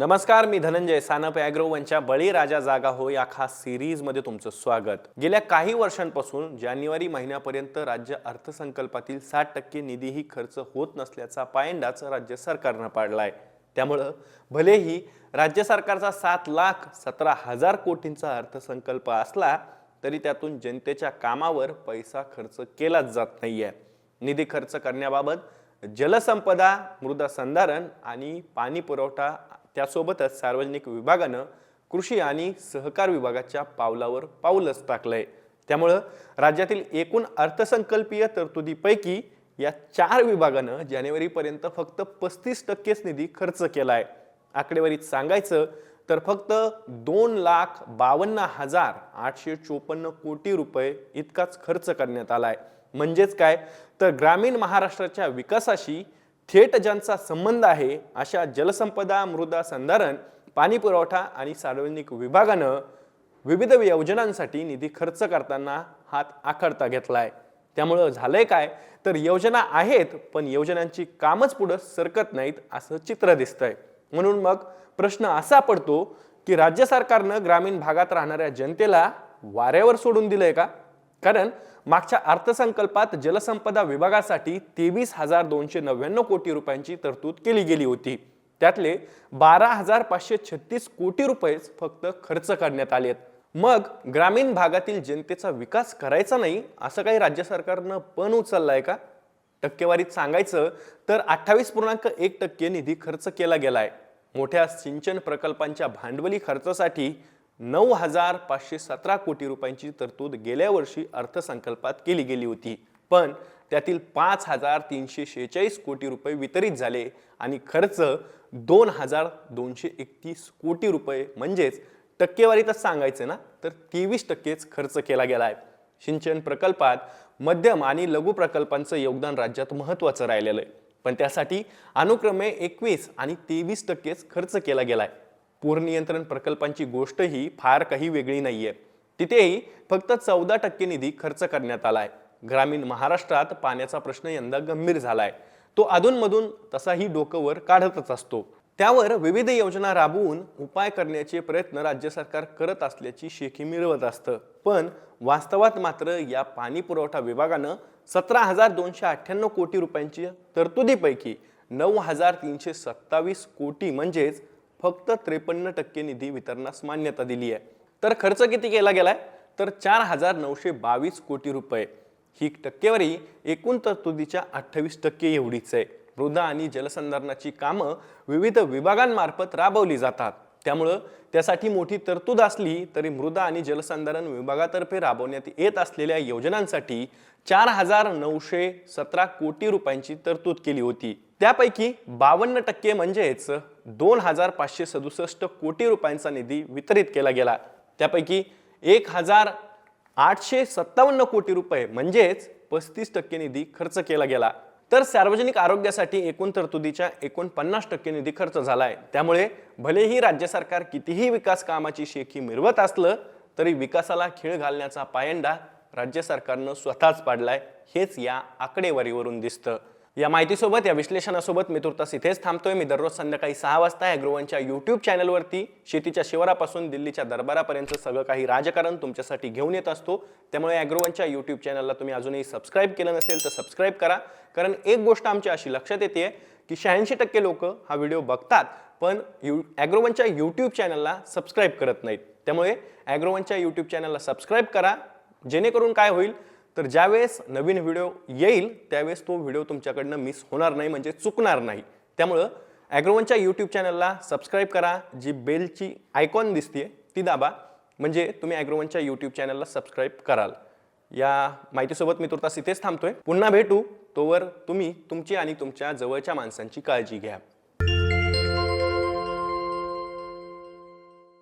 नमस्कार मी धनंजय सानप ॲग्रोवनच्या बळीराजा जागा हो या खास सिरीजमध्ये तुमचं स्वागत. गेल्या काही वर्षांपासून जानेवारी महिन्यापर्यंत राज्य अर्थसंकल्पातील साठ टक्के निधीही खर्च होत नसल्याचा पायंडाच राज्य सरकारनं पाडलाय. त्यामुळं भलेही राज्य सरकारचा सात लाख सतरा हजार कोटींचा अर्थसंकल्प असला तरी त्यातून जनतेच्या कामावर पैसा खर्च केलाच जात नाहीये. निधी खर्च करण्याबाबत जलसंपदा मृदा संधारण आणि पाणी पुरवठा त्यासोबतच सार्वजनिक विभागानं कृषी आणि सहकार विभागाच्या पावलावर पाऊलच टाकलंय. त्यामुळं राज्यातील एकूण अर्थसंकल्पीय तरतुदीपैकी या चार विभागानं जानेवारीपर्यंत फक्त पस्तीस टक्केच निधी खर्च केला आहे आकडेवारीत सांगायचं तर फक्त दोन लाख बावन्न हजार आठशे चोपन्न कोटी रुपये इतकाच खर्च करण्यात आला आहे म्हणजेच काय? तर ग्रामीण महाराष्ट्राच्या विकासाशी थेट ज्यांचा संबंध आहे अशा जलसंपदा मृदा संधारण पाणी पुरवठा आणि सार्वजनिक विभागानं विविध योजनांसाठी निधी खर्च करताना हात आखडता घेतला आहे त्यामुळं झालंय काय? तर योजना आहेत पण योजनांची कामच पुढं सरकत नाहीत असं चित्र दिसतंय. म्हणून मग प्रश्न असा पडतो की राज्य सरकारनं ग्रामीण भागात राहणाऱ्या जनतेला वाऱ्यावर सोडून दिलंय का? कारण मागच्या अर्थसंकल्पात जलसंपदा विभागासाठी तेवीस हजार दोनशे नव्याण्णव कोटी रुपयांची तरतूद केली गेली होती. त्यातले बारा हजार पाचशे छत्तीस कोटी रुपयेच फक्त खर्च करण्यात आलेत. मग ग्रामीण भागातील जनतेचा विकास करायचा नाही असं काही राज्य सरकारनं पण उचललाय का? टक्केवारीत सांगायचं तर अठ्ठावीस पूर्णांक एक टक्के निधी खर्च केला गेलाय. मोठ्या सिंचन प्रकल्पांच्या भांडवली खर्चासाठी नऊ हजार पाचशे सतरा कोटी रुपयांची तरतूद गेल्या वर्षी अर्थसंकल्पात केली गेली होती. पण त्यातील पाच हजार तीनशे शेहेचाळीस कोटी रुपये वितरित झाले आणि खर्च दोन हजार दोनशे एकतीस कोटी रुपये. म्हणजेच टक्केवारीतच सांगायचं ना तर तेवीस टक्केच खर्च केला गेला आहे सिंचन प्रकल्पात मध्यम आणि लघु प्रकल्पांचं योगदान राज्यात महत्त्वाचं राहिलेलं आहे. पण त्यासाठी अनुक्रमे एकवीस आणि तेवीस टक्केच खर्च केला गेला आहे पूरनियंत्रण प्रकल्पांची गोष्टही फार काही वेगळी नाही आहे तिथेही फक्त चौदा टक्के निधी खर्च करण्यात आला आहे ग्रामीण महाराष्ट्रात पाण्याचा प्रश्न यंदा गंभीर झाला आहे तो अधूनमधून तसाही डोकं वर काढतच असतो. त्यावर विविध योजना राबवून उपाय करण्याचे प्रयत्न राज्य सरकार करत असल्याची शेखी मिळवत असतं. पण वास्तवात मात्र या पाणी पुरवठा विभागानं सतरा हजार दोनशे अठ्ठ्याण्णव कोटी रुपयांची तरतुदीपैकी नऊ हजार तीनशे सत्तावीस कोटी म्हणजेच फक्त त्रेपन्न टक्के निधी वितरणास मान्यता दिली आहे. तर खर्च किती केला गेलाय? तर चार हजार नऊशे बावीस कोटी रुपये. ही टक्केवारी एकूण तरतुदीच्या अठ्ठावीस टक्के एवढीच आहे. मृदा आणि जलसंधारणाची कामं विविध विभागांमार्फत राबवली जातात. त्यामुळं त्यासाठी मोठी तरतूद असली तरी मृदा आणि जलसंधारण विभागातर्फे राबवण्यात येत असलेल्या योजनांसाठी चार हजार नऊशे सतरा कोटी रुपयांची तरतूद केली होती. त्यापैकी बावन्न टक्के म्हणजेच दोन हजार पाचशे सदुसष्ट कोटी रुपयांचा निधी वितरित केला गेला. त्यापैकी एक हजार आठशे सत्तावन्न कोटी रुपये म्हणजेच पस्तीस टक्के निधी खर्च केला गेला. तर सार्वजनिक आरोग्यासाठी एकूण तरतुदीच्या एकूण पन्नास टक्के निधी खर्च झाला आहे त्यामुळे भलेही राज्य सरकार कितीही विकास कामाची शेखी मिरवत असलं तरी विकासाला खीळ घालण्याचा पायंडा राज्य सरकारनं स्वतःच पाडलाय हेच या आकडेवारीवरून दिसतं. या माहितीसोबत या विश्लेषणासोबत मी तुर्तास इथेच थांबतोय. मी दररोज संध्याकाळी सहा वाजता ॲग्रोवनच्या यूट्यूब चॅनलवरती शेतीच्या शिवारापासून दिल्लीच्या दरबारापर्यंत सगळं काही राजकारण तुमच्यासाठी घेऊन येत असतो. त्यामुळे ॲग्रोवनच्या यूट्यूब चॅनलला तुम्ही अजूनही सबस्क्राईब केलं नसेल तर सबस्क्राईब करा. कारण एक गोष्ट आमची अशी लक्षात येते की शहाऐंशी टक्के लोक हा व्हिडिओ बघतात पण यू ॲग्रोवनच्या यूट्यूब चॅनलला सबस्क्राईब करत नाहीत. त्यामुळे ॲग्रोवनच्या यूट्यूब चॅनलला सबस्क्राईब करा. जेणेकरून काय होईल तर ज्यावेळेस नवीन व्हिडिओ येईल त्यावेळेस तो व्हिडिओ तुमच्याकडनं मिस होणार नाही म्हणजे चुकणार नाही. त्यामुळं ॲग्रोवनच्या यूट्यूब चॅनलला सबस्क्राईब करा जी बेलची आयकॉन दिसते ती दाबा. म्हणजे तुम्ही ॲग्रोवनच्या यूट्यूब चॅनलला सबस्क्राईब कराल. या माहितीसोबत मी तुर्तास इथेच थांबतोय. पुन्हा भेटू. तोवर तुम्ही तुमची आणि तुमच्या जवळच्या माणसांची काळजी घ्या.